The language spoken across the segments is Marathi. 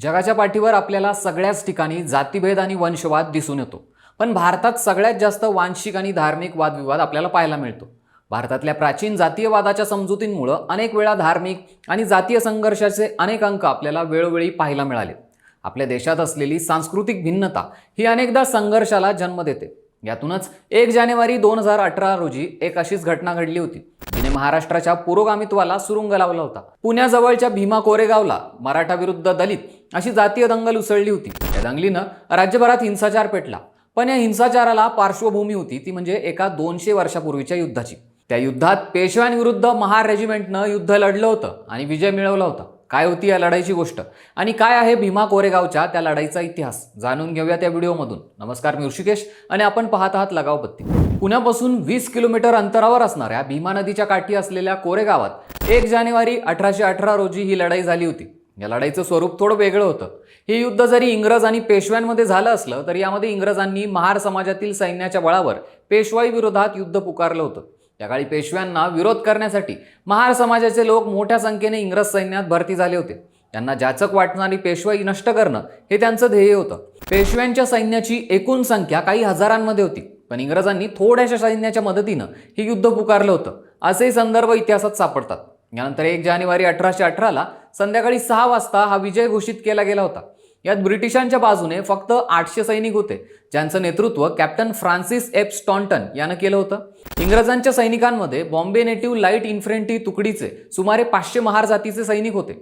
जगाच्या पाठीवर आपल्याला सगळ्याच ठिकाणी जातीभेद आणि वंशवाद दिसून येतो. पण भारतात सगळ्यात जास्त वांशिक आणि धार्मिक वादविवाद आपल्याला पाहायला मिळतो. भारतातल्या प्राचीन जातीयवादाच्या समजुतींमुळं अनेक वेळा धार्मिक आणि जातीय संघर्षाचे अनेक अंक आपल्याला वेळोवेळी पाहायला मिळाले. आपल्या देशात असलेली सांस्कृतिक भिन्नता ही अनेकदा संघर्षाला जन्म देते. यातूनच एक जानेवारी दोन हजार अठरा रोजी एक अशीच घटना घडली होती. महाराष्ट्राच्या पुरोगामित्वाला सुरुंग लावला होता. पुण्याजवळच्या भीमा कोरेगावला मराठा विरुद्ध दलित अशी जातीय दंगल उसळली होती. या दंगलीनं राज्यभरात हिंसाचार पेटला. पण या हिंसाचाराला पार्श्वभूमी होती ती म्हणजे एका दोनशे वर्षापूर्वीच्या युद्धाची. त्या युद्धात पेशव्यांविरुद्ध महार रेजिमेंटनं युद्ध लढलं होतं आणि विजय मिळवला होता. काय होती या लढाईची गोष्ट? आणि काय आहे भीमा कोरेगावच्या त्या लढाईचा इतिहास? जाणून घेऊया त्या व्हिडिओमधून. नमस्कार मी ऋषिकेश आणि आपण पाहत आहात लगाव बत्ती पुण्यापासून वीस किलोमीटर अंतरावर असणाऱ्या भीमा नदीच्या काठी असलेल्या कोरेगावात एक जानेवारी अठराशे अठरा रोजी ही लढाई झाली होती. या लढाईचं स्वरूप थोडं वेगळं होतं. हे युद्ध जरी इंग्रज आणि पेशव्यांमध्ये झालं असलं तरी यामध्ये इंग्रजांनी महार समाजातील सैन्याच्या बळावर पेशवाई विरोधात युद्ध पुकारलं होतं. त्याकाळी पेशव्यांना विरोध करण्यासाठी महार समाजाचे लोक मोठ्या संख्येने इंग्रज सैन्यात भरती झाले होते. त्यांना जाचक वाटणारी पेशवाई नष्ट करणं हे त्यांचं ध्येय होतं. पेशव्यांच्या सैन्याची एकूण संख्या काही हजारांमध्ये होती. पण इंग्रजांनी थोड्याशा सैन्याच्या मदतीनं हे युद्ध पुकारलं होतं. असे संदर्भ इतिहासात सापडतात. यानंतर एक जानेवारी अठराशे अठराला संध्याकाळी सहा वाजता हा विजय घोषित केला गेला होता. यात ब्रिटिशांच्या बाजूने फक्त आठशे सैनिक होते ज्यांचं नेतृत्व कॅप्टन फ्रान्सिस एफ. स्टॉन्टन यानं केलं होतं. इंग्रजांच्या सैनिकांमध्ये बॉम्बे नेटिव्ह लाइट इन्फ्रंट्री तुकडीचे सुमारे पाचशे महार जातीचे सैनिक होते.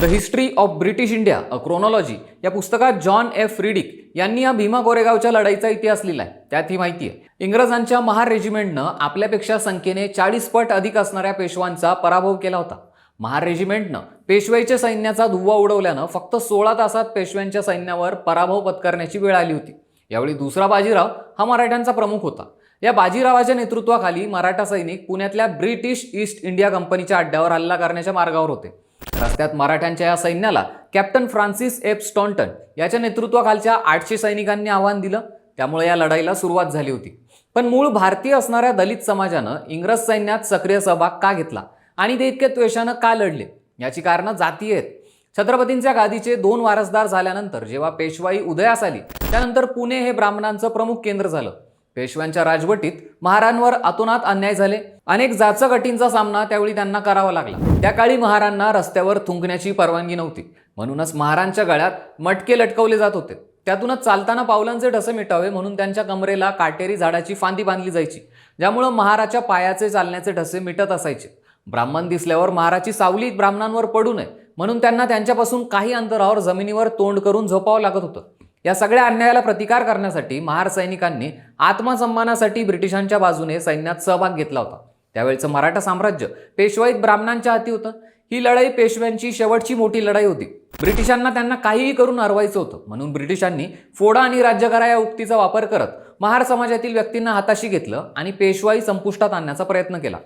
The history of British India a chronology या पुस्तकात जॉन एफ. रिडिक यांनी या भीमा कोरेगावच्या लढाईचा इतिहास लिहिलाय. त्यात ही माहिती आहे. इंग्रजांच्या महार रेजिमेंटनं आपल्यापेक्षा संख्येने चाळीस पट अधिक असणाऱ्या पेशवांचा पराभव केला होता. महार रेजिमेंटनं पेशवाईच्या सैन्याचा धुव्वा उडवल्यानं फक्त सोळा तासात पेशव्यांच्या सैन्यावर पराभव पत्करण्याची वेळ आली होती. यावेळी दुसरा बाजीराव हा मराठ्यांचा प्रमुख होता. या बाजीरावाच्या नेतृत्वाखाली मराठा सैनिक पुण्यातल्या ब्रिटिश ईस्ट इंडिया कंपनीच्या अड्ड्यावर हल्ला करण्याच्या मार्गावर होते. रस्त्यात मराठ्यांच्या या सैन्याला कॅप्टन फ्रान्सिस एफ. स्टॉन्टन याच्या नेतृत्वाखालच्या आठशे सैनिकांनी आव्हान दिलं. त्यामुळे या लढाईला सुरुवात झाली होती. पण मूळ भारतीय असणाऱ्या दलित समाजानं इंग्रज सैन्यात सक्रिय सहभाग का घेतला? आणि ते इतके त्वेषानं का लढले? याची कारणं जाती आहेत. छत्रपतींच्या गादीचे दोन वारसदार झाल्यानंतर जेव्हा पेशवाई उदयास आली त्यानंतर पुणे हे ब्राह्मणांचं प्रमुख केंद्र झालं. पेशव्यांच्या राजवटीत महारांवर अतोनात अन्याय झाले. अनेक जाचक अटींचा सामना त्यावेळी त्यांना करावा लागला. त्या काळी महारांना रस्त्यावर थुंकण्याची परवानगी नव्हती. म्हणूनच महारांच्या गळ्यात मटके लटकवले जात होते. त्यातूनच चालताना पावलांचे ढसे मिटावे म्हणून त्यांच्या कमरेला काटेरी झाडाची फांदी बांधली जायची ज्यामुळं महाराच्या पायाचे चालण्याचे ढसे मिटत असायचे. ब्राह्मण दिसल्यावर महाराची सावली ब्राह्मणांवर पडू नये. म्हणून त्यांना त्यांच्यापासून काही अंतरावर जमिनीवर तोंड करून झोपावं लागत होतं. या सगळ्या अन्यायाला प्रतिकार करण्यासाठी महार सैनिकांनी आत्मसन्मानासाठी ब्रिटिशांच्या बाजूने सैन्यात सहभाग घेतला होता. त्यावेळचं मराठा साम्राज्य पेशवाईत ब्राह्मणांच्या हाती होतं. ही लढाई पेशव्यांची शेवटची मोठी लढाई होती. ब्रिटिशांना त्यांना काहीही करून हरवायचं होतं. म्हणून ब्रिटिशांनी फोडा आणि राज्य करा या उक्तीचा वापर करत महार समाजातील व्यक्तींना हाताशी घेतलं आणि पेशवाई संपुष्टात आणण्याचा प्रयत्न केला.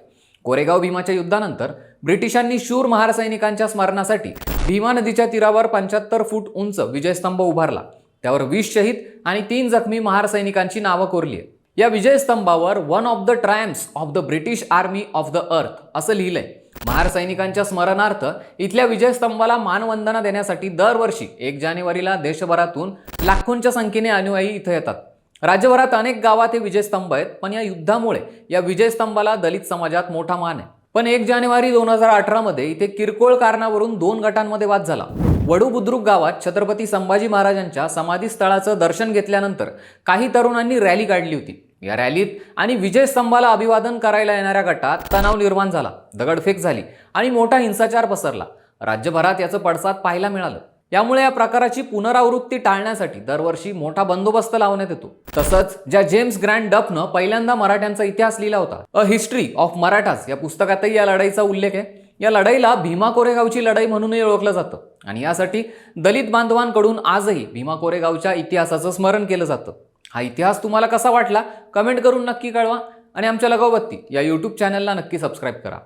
कोरेगाव भीमाच्या युद्धानंतर ब्रिटिशांनी शूर महारसैनिकांच्या स्मरणासाठी भीमा नदीच्या तीरावर पंच्याहत्तर फूट उंच विजयस्तंभ उभारला. त्यावर वीस शहीद आणि तीन जखमी महारसैनिकांची नावं कोरली आहेत. या विजयस्तंभावर one of the triumphs of the British army of the earth असं लिहिलंय. महार सैनिकांच्या स्मरणार्थ इथल्या विजयस्तंभाला मानवंदना देण्यासाठी दरवर्षी एक जानेवारीला देशभरातून लाखोंच्या संख्येने अनुयायी इथं येतात. राज्यभरात अनेक गावात हे विजयस्तंभ आहेत पण या युद्धामुळे या विजयस्तंभाला दलित समाजात मोठा मान आहे. पण एक जानेवारी दोन हजार अठरामध्ये इथे किरकोळ कारणावरून दोन गटांमध्ये वाद झाला. वडू बुद्रुक गावात छत्रपती संभाजी महाराजांच्या समाधीस्थळाचं दर्शन घेतल्यानंतर काही तरुणांनी रॅली काढली होती. या रॅलीत आणि विजयस्तंभाला अभिवादन करायला येणाऱ्या गटात तणाव निर्माण झाला दगडफेक झाली आणि मोठा हिंसाचार पसरला. राज्यभरात याचं पडसाद पाहायला मिळालं. यामुळे या प्रकाराची पुनरावृत्ती टाळण्यासाठी दरवर्षी मोठा बंदोबस्त लावण्यात येतो. तसंच ज्या जेम्स ग्रँड डफनं पहिल्यांदा मराठ्यांचा इतिहास लिहिला होता अ हिस्ट्री ऑफ मराठास या पुस्तकातही या लढाईचा उल्लेख आहे. या लढाईला भीमा कोरेगावची लढाई म्हणूनही ओळखलं जातं आणि यासाठी दलित बांधवांकडून आजही भीमा कोरेगावच्या इतिहासाचं स्मरण केलं जातं. हा इतिहास तुम्हाला कसा वाटला? कमेंट करून नक्की कळवा आणि आमच्या लगावबत्ती या यूट्यूब चॅनलला नक्की सबस्क्राईब करा.